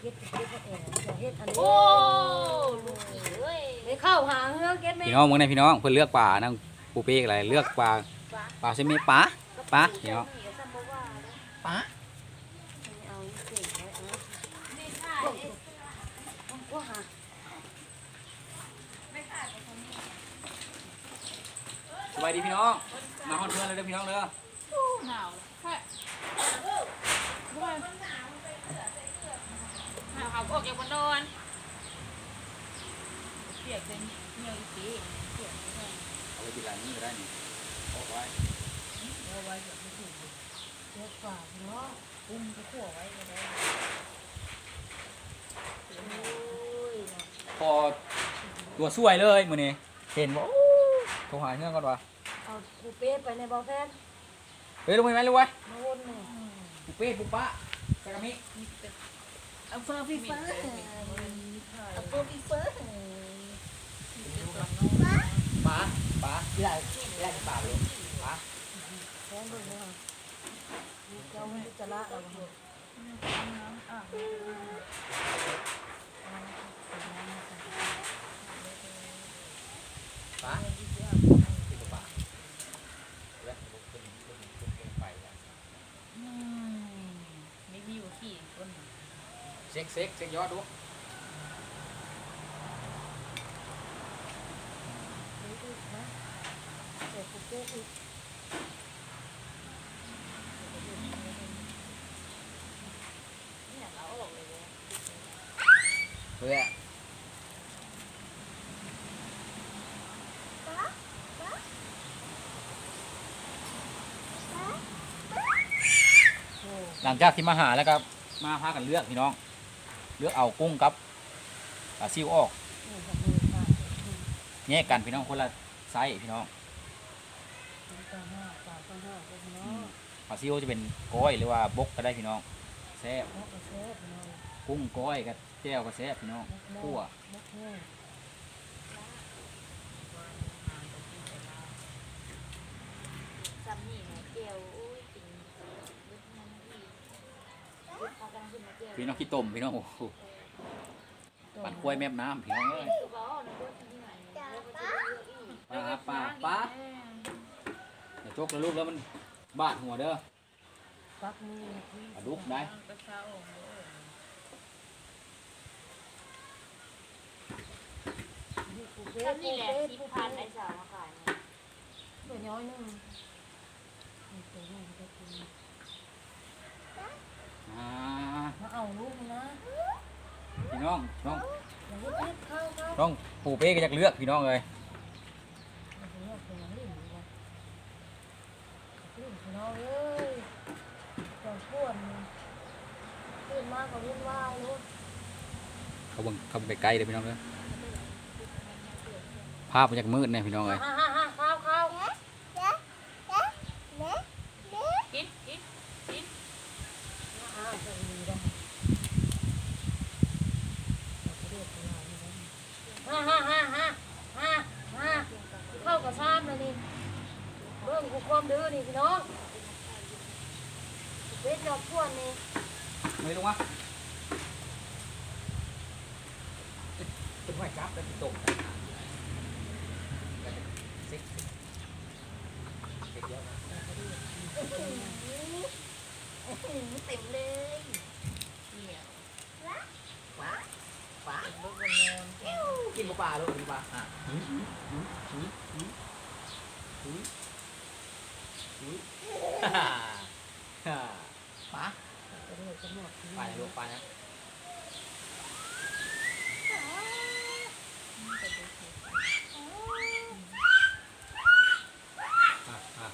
เก็ดเก็ดเองจะเฮ็ดอันนี้โอ้ลูกอีเอ้ยไปเข้าหาเฮือเก็ดแม่พี่น้องมึงนะพี่น้องเพิ่นเลือกปลานั่งปูเป้อะไรเลือกปลาปลาใช่ไหมปลาปลาพี่น้องปลาเอาเก่งไว้เอาไม่ใช่ว่าหาสบายดีพี่น้องมาฮอดเพื่อนเลยเด้อพี่น้องเด้อ หนาวแค่ หนาวเขาออกจากบนนอนเปียกเป็นเหนียวอีกทีเปียกไม่ได้เอาไปติดหลังนี่ก็ได้นี่ออกไว้เอาไว้เดี๋ยวไม่ถูกเก็ดฝากเนาะอุ้มไปขั่วไว้ก็ได้พอตัวสวยเลยมือนี้เห็นบ่โอ้โทรหาเงื่อนก่อนวะเอาปูเป้ไปในบ่อแฟนเฮ้ยลงไปไหมลงไปมาวนนี่ปูเป้ปูปะใส่กระมิ เอาเฟอร์ฟี่เฟอร์เอาปูอีเฟิร์ปลาปลาที่ไรที่ไรปลาเลยปลาแฟนเบิ่งเนาะเจ้ามันจะละเราบ่ปลาที่ตัวปลาแล้วผมขึ้นขึ้นขึ้นขึ้นไปแล้วไม่มีอยู่ขี่คน เช็คเช็คเช็คยอดดูอีกนะเดี๋ยวปูเป้อีกนี่เราออกเลยเลยเพื่อหลังจากที่มาหาแล้วก็มาพากันเลือกพี่น้อง เลือกเอากุ้งกับปลาซิวออกนี่กับมือค่ะแยกกันพี่น้องคนละไซส์พี่น้องตาห้าตาตาห้าก็พี่น้องปลาซิวจะเป็นก้อยหรือว่าบกก็ได้พี่น้องแซ่บมกกระเซ็ดพี่น้องกุ้งก้อยกับแจ่วก็แซ่บพี่น้องคั่วมกแห้งจำนี่นะเจียวอุ้ยกินลึกมันดีเขากำลังขึ้นมาเจียว พี่น้องขี้ต้มพี่น้องโอ้โหปั่นกล้วยแม่น้ำพี่น้องเอ้ยคือบอกนะว่าที่ไหนแล้วก็จะเลือกอีกปลาปลาปลาอย่าจกแล้วลูกแล้วมันบาดหัวเด้อปักมือปลาดุกได้กระเช้านี่ปูเป้แล้วปูนี่แหละเป้ที่ปูพัเป้นไอ้สาวมาขายเนี่ยตัวน้อยนึงนี่ตัวน้อยก็กิน อ่ามาเอาลูกนะพี่น้องน้องอย่าเล็กๆเข้าเข้าน้องปูเป้ก็อยากเลือกพี่น้องเลยอย่าเลือกตัวนี้อยู่นะขึ้นพี่น้องเอ้ยตอนพ่วนขึ้นมากกว่าวุ่นวายลูกเขาเบังเขาไปไกลเลยพี่น้องเลยภาพมันจากมืดเนี่ยพี่น้องเลยฮ่าฮ่าฮ่าเข้าเข้า กินกินกิน อ้าวจะดีได้ฮ่าฮ่าฮ่าฮ่าฮ่าฮ่าเข้ากับซ้ำเลยนี่เบิ่งกู ความดื้อนี่พี่น้องเบ็ดดอดพวนนี่ไม่ลงวะเป็นหอยกราบแล้วตกเซ็กเซ็กเยอะ เต็มเลย เนี่ย ปลาปลา เป็นลูกบนนอนกิน กินปลาลูกกินปลาอะหืมหืมหืมหืมหืมหื ฮ่าฮ่าปลาจะเลือกจะหมดปลาลูกปนะอะอะ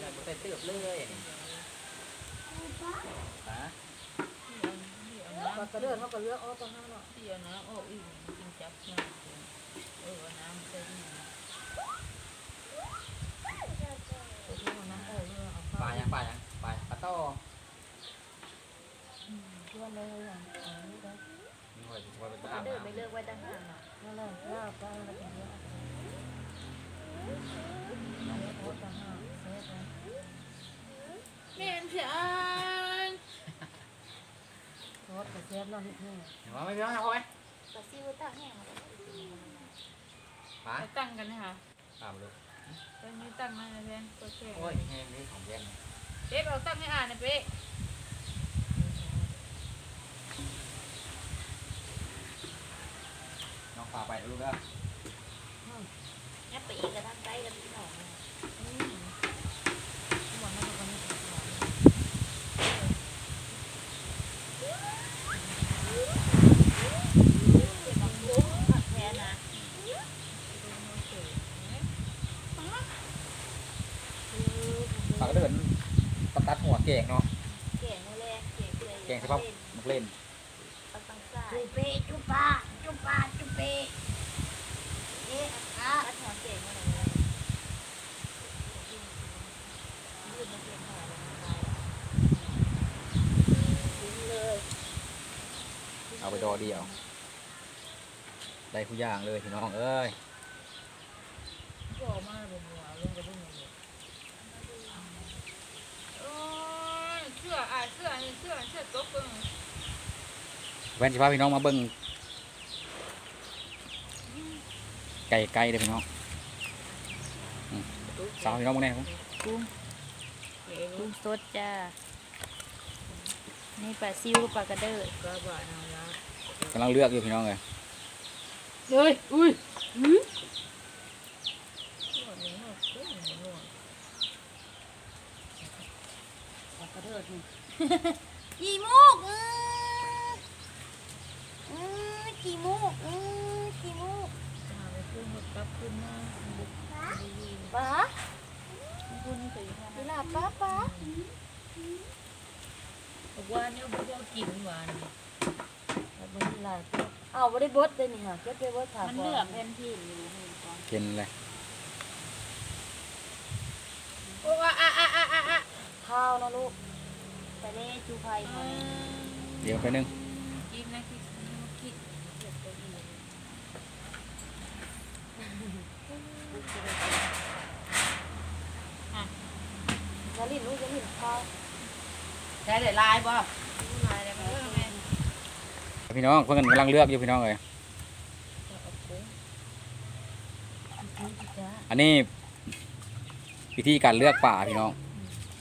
là một tay tựa lơi ฮะ ปลากระเดือนเขาก็เลือกอ้อตัวห้าเนาะเดี๋ยวนะโอ้ยกินจับน้ำเออน้ำเต็มตัวที่มันน้ำโอ้ยเอาปลายังปลายังปลาปลาโต้เพื่อนเลยอย่างนี้ได้นี่ว่าจะว่าเป็นอาบเดินไปน้ำเลือกไว้ตั้งนานอะนั่นแหละว่าปลาอะไรกันเยอะน้องโอ้ต่างหากเซฟนะแม่นเสีย นโทษกับเซฟเราที่นี่เดี๋ยวไม่พี่น้องนะพ่อไหมปลาซิวตั้งแห้งป้าไปตั้งกันนะคะตามลูกตอนนี้ตั้งมาแล้วแพนตัวแข็งโอ้ยแห้งนี่ของแย่งเป๊ะเราตั้งให้อ่านนะเป๊ะน้องปลาไปลูกแล้วเนี่ยไปอีกกระทั่งใกล้กันพี่หนองนะ ทุกวันนั้นวันนี้ตลอด เก็บบังลุ้มผักแทนนะ ปลาก็เดินตัดตัดหัว แกงเนาะเก่งมาเลยเก่งเลยแกงใช่ปะมักเล่นปังปังซ่าจุเปจุปาจุปาจุเปเอ๊ะอะปัดหัวเก่งมาเลยยืดมาเก่งหัวเลยเอาไปดอเดียว ได้ผู้ย่างเลยพี่น้องเอ้ย ก็มาเป็นหัวลงไปด้วยเงิน โอ้ยเสื้ออะเสื้อนี่เสื้อเสื้อโต๊ะเบิ่งแว่นสิพาพี่น้องมาเบิ่งไก่ไก่เลยพี่น้องอืมสาวพี่น้องมึงแน่ครับกุ้งกุ้งสดจ้า นี่ปลาซิวปลากระเดิดกระบะนาละกำลังเลือกอยู่พี่น้องเลยเฮ้ยอุ้ย หัวนี้หัวกุ้งหัวปากก ระเดิดนี่ กี่มูกเออเออกี่มูกเออกี่มูกมาไปขึ้นรถกลับขึ้นมาบุกป้าคุณถือเวลาป้าป้าบอกว่าเนี่ยบุกเอากินหวานแล้วมันหลายตัวเอาไม่ได้บดเลยนี่ค่ะแค่ไปบดถามมันเหลือแผ่นที่อยู่ให้ก่อนเห็นเลย โอ้อะอะอะอะอะอะ ข้าวนะลูกไปเล่จูไผ่มาเดี๋ยวไปนึงกินนะกินกินจะลิ้นลูกจะลิ้นข้าวได้เดี๋ยวลายบ่ลายได้ไหมแม่พี่น้องเพื่อนกำลังเลือกอยู่พี่น้องเลยจะเอากุ้งกุ้งจ้าอันนี้วิธีการเลือกปลาพี่น้องเ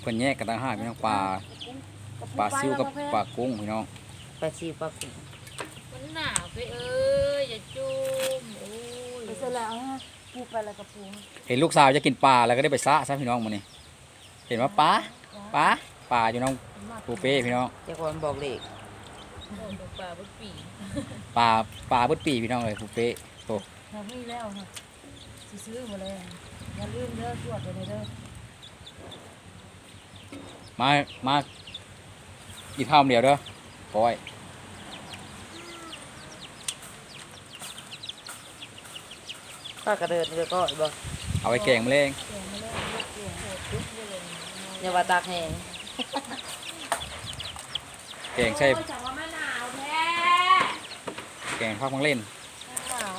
พื่อนแยกกันต่างหากพี่น้องปลาปลาซิวกับปลากุ้งพี่น้องปลาซิวปลากุ้งมันหนาวไปเอ้ยอย่าจุ่มโอ้ยไปเสร็จแล้วฮะปูไปแล้วกับปูเห็นลูกสาวจะกินปลาแล้วก็ได้ไปซะซะพี่น้องมันนี่เห็นว่าปลาปลาปลาอยู่น้องปูเป้พี่น้องเจ้าคนบอกเลขโอ้ยปลาบุปีปลาปลาเบิดปีพี่น้องเลยปูเป้โตทำไม่แล้วค่ะสิซื้อมาเลยอย่าลืมเด้อตรวจไปเลยเด้อ มามากินข้าวเดียวเด้อปอยปลากระเดิดนี่ก็บ่เอาไปแกงมะเร็งเก่งมาเลยลูกเก่งโหดปุ๊บเลยอย่าว่าตากแห้งแกงใช่จังว่ามันหนาวแท้แกงพักมังเล่นหนาว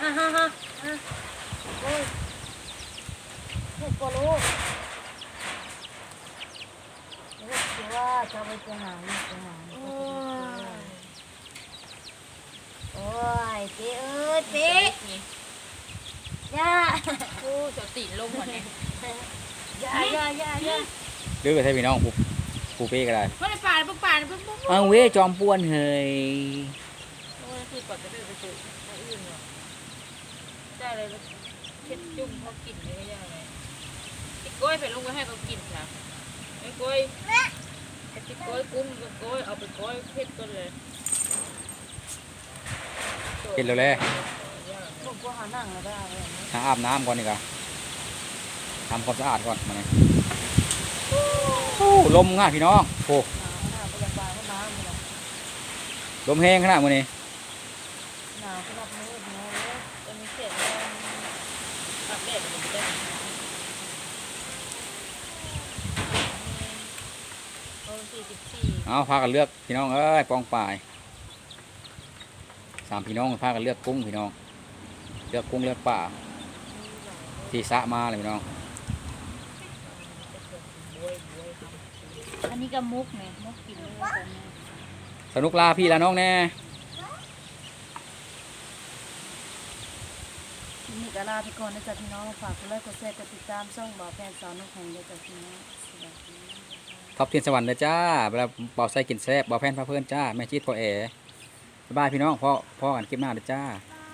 ฮ่าฮ่าฮ่าฮ่าโอ้ยเห็ดกว่าลูกลูกคือว่า จะไปจะหาลูกจะหาลูกโอ้ยเจ๊เอ้ยเจ๊ย่าโอ้จะติดลงหมดเนี่ยย่าย่าย่าย่าหรือไปใช่พี่น้องปูปูเป้ก็ได้เพราะในป่าในพวกป่าในพวกพวกเอาเว้จอมป่วนเฮยโอ้ยคือก่อนจะเดินไปเจอมาอื่นเนาะได้เลยเช็ดจุ่มเขากินเลยก็ได้เลยไอ้กล้วยไปลุงไปให้เขากินค่ะไอ้กล้วย ไอ้ที่กล้วยกุ้งกับกล้วยเอาไปกล้วยเผ็ดก็เลยกินเร็วเลยลูกก็หานั่งแล้วได้เลยนะหาอาบน้ำก่อนดีกว่าทำความสะอาดก่อนมาเนี่ยโอ้ลมง่ายพี่น้องโอ้หนาวหนาวไปยังบานก็น้ำเลย ลมแห้งขนาดมื้อนี้หนาวขนาดนี้หนาวเลย ตอนนี้เสร็จแล้วตัดแดดเหมือนกันเอา สี่สิบสี่เอาพากันเลือกพี่น้องเอ้ยปองป่ายสามพี่น้องพากันเลือกกุ้งพี่น้อง เลือกกุ้งเลือกปลาที่สะมาเลยพี่น้อง อันนี้ก็มุกไงมุกกินเลยตอนนี้สนุกลาพี่ละน้องแน่คลิปนี้ก็ลาไปก่อนนะจ๊ะพี่น้องฝากกดไลค์กดแชร์กดติดตามช่องบ่าวแฟนสาวน้องแข็งด้วยจ้ะพี่น้องสวัสดี ท็อปเทียนสวรรค์เลยจ้าเวลาเบาใส่กินแซ่บเบาแพนพาเพื่อนจ้าแม่ชีดพ่อแอบายบายพี่น้องพ่อพ่อกันคลิปหน้าเลยจ้า